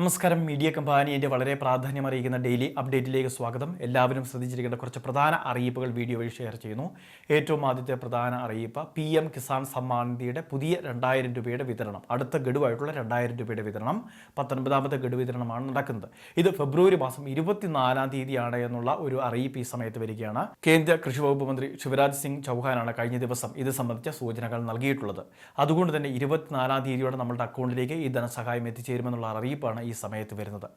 നമസ്കാരം. മീഡിയ കമ്പാനിയുടെ വളരെ പ്രാധാന്യം അറിയിക്കുന്ന ഡെയിലി അപ്ഡേറ്റിലേക്ക് സ്വാഗതം. എല്ലാവരും ശ്രദ്ധിച്ചിരിക്കേണ്ട കുറച്ച് പ്രധാന അറിയിപ്പുകൾ വീഡിയോ വഴി ഷെയർ ചെയ്യുന്നു. ഏറ്റവും ആദ്യത്തെ പ്രധാന അറിയിപ്പ് പി എം കിസാൻ സമ്മാൻ നിധിയുടെ പുതിയ രണ്ടായിരം രൂപയുടെ വിതരണം. അടുത്ത ഗഡുവായിട്ടുള്ള രണ്ടായിരം രൂപയുടെ വിതരണം പത്തൊൻപതാമത്തെ ഗഡു വിതരണമാണ് നടക്കുന്നത്. ഇത് ഫെബ്രുവരി മാസം ഇരുപത്തിനാലാം തീയതിയാണ് എന്നുള്ള ഒരു അറിയിപ്പ് ഈ സമയത്ത് വരികയാണ്. കേന്ദ്ര കൃഷി വകുപ്പ് മന്ത്രി ശിവരാജ് സിംഗ് ചൗഹാനാണ് കഴിഞ്ഞ ദിവസം ഇത് സംബന്ധിച്ച സൂചനകൾ നൽകിയിട്ടുള്ളത്. അതുകൊണ്ട് തന്നെ ഇരുപത്തിനാലാം തീയതിയോടെ നമ്മുടെ അക്കൗണ്ടിലേക്ക് ഈ ധനസഹായം എത്തിച്ചേരുമെന്നുള്ള അറിയിപ്പാണ് ഈ സമയത്ത് വരുന്നത്.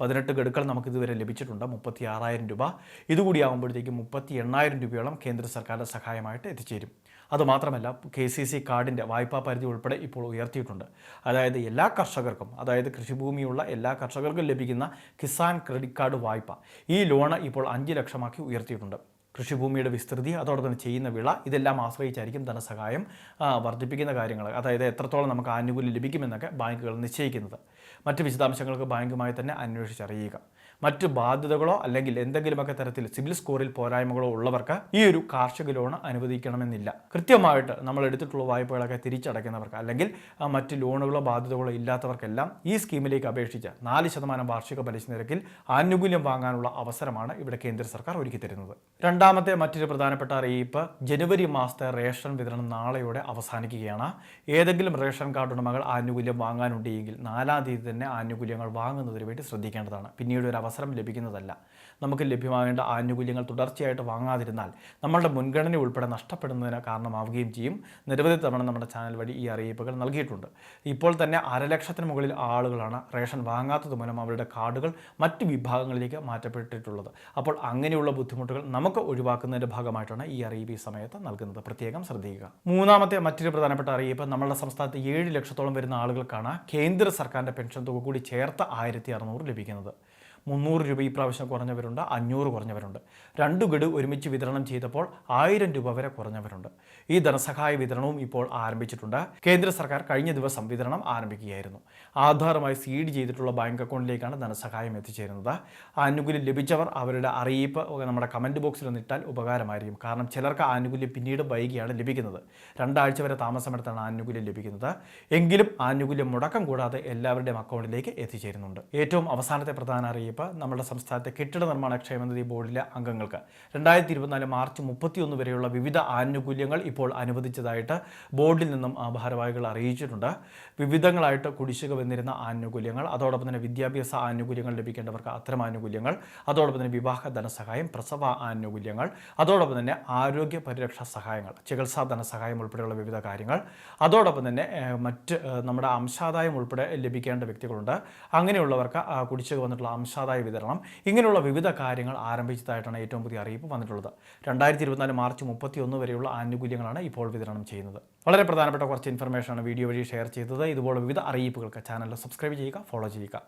പതിനെട്ട് ഗഡുക്കൾ നമുക്ക് ഇതുവരെ ലഭിച്ചിട്ടുണ്ട്. മുപ്പത്തി ആറായിരം രൂപ. ഇതുകൂടിയാകുമ്പോഴത്തേക്കും മുപ്പത്തി എണ്ണായിരം രൂപയോളം കേന്ദ്ര സർക്കാരിന്റെ സഹായമായിട്ട് എത്തിച്ചേരും. അതുമാത്രമല്ല കെ സി സി കാർഡിന്റെ വായ്പാ പരിധി ഉൾപ്പെടെ ഇപ്പോൾ ഉയർത്തിയിട്ടുണ്ട്. അതായത് എല്ലാ കർഷകർക്കും അതായത് കൃഷിഭൂമിയുള്ള എല്ലാ കർഷകർക്കും ലഭിക്കുന്ന കിസാൻ ക്രെഡിറ്റ് കാർഡ് വായ്പ ഈ ലോണ് ഇപ്പോൾ അഞ്ച് ലക്ഷമാക്കി ഉയർത്തിയിട്ടുണ്ട്. കൃഷിഭൂമിയുടെ വിസ്തൃതി അതോടൊപ്പം തന്നെ ചെയ്യുന്ന വിള ഇതെല്ലാം ആശ്രയിച്ചായിരിക്കും ധനസഹായം വർദ്ധിപ്പിക്കുന്ന കാര്യങ്ങൾ. അതായത് എത്രത്തോളം നമുക്ക് ആനുകൂല്യം ലഭിക്കുമെന്നൊക്കെ ബാങ്കുകൾ നിശ്ചയിക്കുന്നത്. മറ്റ് വിശദാംശങ്ങൾക്ക് ബാങ്കുമായി തന്നെ അന്വേഷിച്ചറിയുക. മറ്റ് ബാധ്യതകളോ അല്ലെങ്കിൽ എന്തെങ്കിലുമൊക്കെ തരത്തിൽ സിവിൽ സ്കോറിൽ പോരായ്മകളോ ഉള്ളവർക്ക് ഈ ഒരു കാർഷിക ലോൺ അനുവദിക്കണമെന്നില്ല. കൃത്യമായിട്ട് നമ്മൾ എടുത്തിട്ടുള്ള വായ്പകളൊക്കെ തിരിച്ചടയ്ക്കുന്നവർക്ക് അല്ലെങ്കിൽ മറ്റ് ലോണുകളോ ബാധ്യതകളോ ഇല്ലാത്തവർക്കെല്ലാം ഈ സ്കീമിലേക്ക് അപേക്ഷിച്ച് നാല് ശതമാനം വാർഷിക പലിശ നിരക്കിൽ ആനുകൂല്യം വാങ്ങാനുള്ള അവസരമാണ് ഇവിടെ കേന്ദ്ര സർക്കാർ ഒരുക്കി തരുന്നത് രണ്ടാമത്തെ മറ്റൊരു പ്രധാനപ്പെട്ട അറിയിപ്പ് ജനുവരി മാസത്തെ റേഷൻ വിതരണം നാളെയോടെ അവസാനിക്കുകയാണ്. ഏതെങ്കിലും റേഷൻ കാർഡ് ഉടമകൾ ആനുകൂല്യം വാങ്ങാനുണ്ടെങ്കിൽ നാലാം തീയതി തന്നെ ആനുകൂല്യങ്ങൾ വാങ്ങുന്നതിന് വേണ്ടി ശ്രദ്ധിക്കേണ്ടതാണ്. പിന്നീട് ഒരു അവസരം ലഭിക്കുന്നതല്ല. നമുക്ക് ലഭ്യമാകേണ്ട ആനുകൂല്യങ്ങൾ തുടർച്ചയായിട്ട് വാങ്ങാതിരുന്നാൽ നമ്മളുടെ മുൻഗണന ഉൾപ്പെടെ നഷ്ടപ്പെടുന്നതിന് കാരണമാവുകയും ചെയ്യും. നിരവധി തവണ നമ്മുടെ ചാനൽ വഴി ഈ അറിയിപ്പുകൾ നൽകിയിട്ടുണ്ട്. ഇപ്പോൾ തന്നെ അരലക്ഷത്തിന് മുകളിൽ ആളുകളാണ് റേഷൻ വാങ്ങാത്തത് മൂലം അവരുടെ കാർഡുകൾ മറ്റ് വിഭാഗങ്ങളിലേക്ക് മാറ്റപ്പെട്ടിട്ടുള്ളത്. അപ്പോൾ അങ്ങനെയുള്ള ബുദ്ധിമുട്ടുകൾ നമുക്ക് ഒഴിവാക്കുന്നതിന്റെ ഭാഗമായിട്ടാണ് ഈ അറിയിപ്പ് ഈ സമയത്ത് നൽകുന്നത്. പ്രത്യേകം ശ്രദ്ധിക്കുക. മൂന്നാമത്തെ മറ്റൊരു പ്രധാനപ്പെട്ട അറിയിപ്പ് നമ്മുടെ സംസ്ഥാനത്ത് ഏഴ് ലക്ഷത്തോളം വരുന്ന ആളുകൾക്കാണ് കേന്ദ്ര സർക്കാരിന്റെ പെൻഷൻ തുക കൂടി ചേർത്ത് ആയിരത്തി ലഭിക്കുന്നത്. മുന്നൂറ് രൂപ ഈ പ്രാവശ്യം കുറഞ്ഞവരുണ്ട് അഞ്ഞൂറ് കുറഞ്ഞവരുണ്ട്. രണ്ട് ഗഡു ഒരുമിച്ച് വിതരണം ചെയ്തപ്പോൾ ആയിരം രൂപ വരെ കുറഞ്ഞവരുണ്ട്. ഈ ധനസഹായ വിതരണവും ഇപ്പോൾ ആരംഭിച്ചിട്ടുണ്ട്. കേന്ദ്ര സർക്കാർ കഴിഞ്ഞ ദിവസം വിതരണം ആരംഭിക്കുകയായിരുന്നു. ആധാറുമായി സീഡ് ചെയ്തിട്ടുള്ള ബാങ്ക് അക്കൗണ്ടിലേക്കാണ് ധനസഹായം എത്തിച്ചേരുന്നത്. ആനുകൂല്യം ലഭിച്ചവർ അവരുടെ അറിയിപ്പ് നമ്മുടെ കമന്റ് ബോക്സിൽ നിന്നിട്ടാൽ ഉപകാരമായിരിക്കും. കാരണം ചിലർക്ക് ആനുകൂല്യം പിന്നീട് വൈകിയാണ് ലഭിക്കുന്നത്. രണ്ടാഴ്ച വരെ താമസമെടുത്താണ് ആനുകൂല്യം ലഭിക്കുന്നത്. എങ്കിലും ആനുകൂല്യം മുടക്കം കൂടാതെ എല്ലാവരുടെയും അക്കൗണ്ടിലേക്ക് എത്തിച്ചേരുന്നുണ്ട്. ഏറ്റവും അവസാനത്തെ പ്രധാന അറിയിപ്പ് നമ്മുടെ സംസ്ഥാനത്തെ കെട്ടിട നിർമ്മാണ ക്ഷേമനിധി ബോർഡിലെ അംഗങ്ങൾക്ക്. രണ്ടായിരത്തി ഇരുപത്തിനാല് മാർച്ച് മുപ്പത്തിയൊന്ന് വരെയുള്ള വിവിധ ആനുകൂല്യങ്ങൾ ഇപ്പോൾ അനുവദിച്ചതായിട്ട് ബോർഡിൽ നിന്നും ഭാരവാഹികൾ അറിയിച്ചിട്ടുണ്ട്. വിവിധങ്ങളായിട്ട് കുടിശ്ശിക വന്നിരുന്ന ആനുകൂല്യങ്ങൾ അതോടൊപ്പം തന്നെ വിദ്യാഭ്യാസ ആനുകൂല്യങ്ങൾ ലഭിക്കേണ്ടവർക്ക് അത്തരം ആനുകൂല്യങ്ങൾ അതോടൊപ്പം തന്നെ വിവാഹ ധനസഹായം പ്രസവ ആനുകൂല്യങ്ങൾ അതോടൊപ്പം തന്നെ ആരോഗ്യ പരിരക്ഷാ സഹായങ്ങൾ ചികിത്സാ ധനസഹായം ഉൾപ്പെടെയുള്ള വിവിധ കാര്യങ്ങൾ അതോടൊപ്പം തന്നെ മറ്റ് നമ്മുടെ അംശാദായം ഉൾപ്പെടെ ലഭിക്കേണ്ട വ്യക്തികളുണ്ട്. അങ്ങനെയുള്ളവർക്ക് കുടിശ്ശിക വന്നിട്ടുള്ള അംശാദായ വിതരണം. ഇങ്ങനെയുള്ള വിവിധ കാര്യങ്ങൾ ആരംഭിച്ചതായിട്ടാണ് ഏറ്റവും പുതിയ അറിയിപ്പ് വന്നിട്ടുള്ളത്. രണ്ടായിരത്തി ഇരുപത്തിനാല് മാർച്ച് മുപ്പത്തി ഒന്ന് വരെയുള്ള ആനുകൂല്യങ്ങളാണ് ഇപ്പോൾ വിതരണം ചെയ്യുന്നത്. വളരെ പ്രധാനപ്പെട്ട കുറച്ച് ഇൻഫർമേഷനാണ് വീഡിയോ വഴി ഷെയർ ചെയ്തത്. ഇതുപോലെ വിവിധ അറിയിപ്പുകൾക്ക് ചാനൽ സബ്സ്ക്രൈബ് ചെയ്യുക ഫോളോ ചെയ്യുക.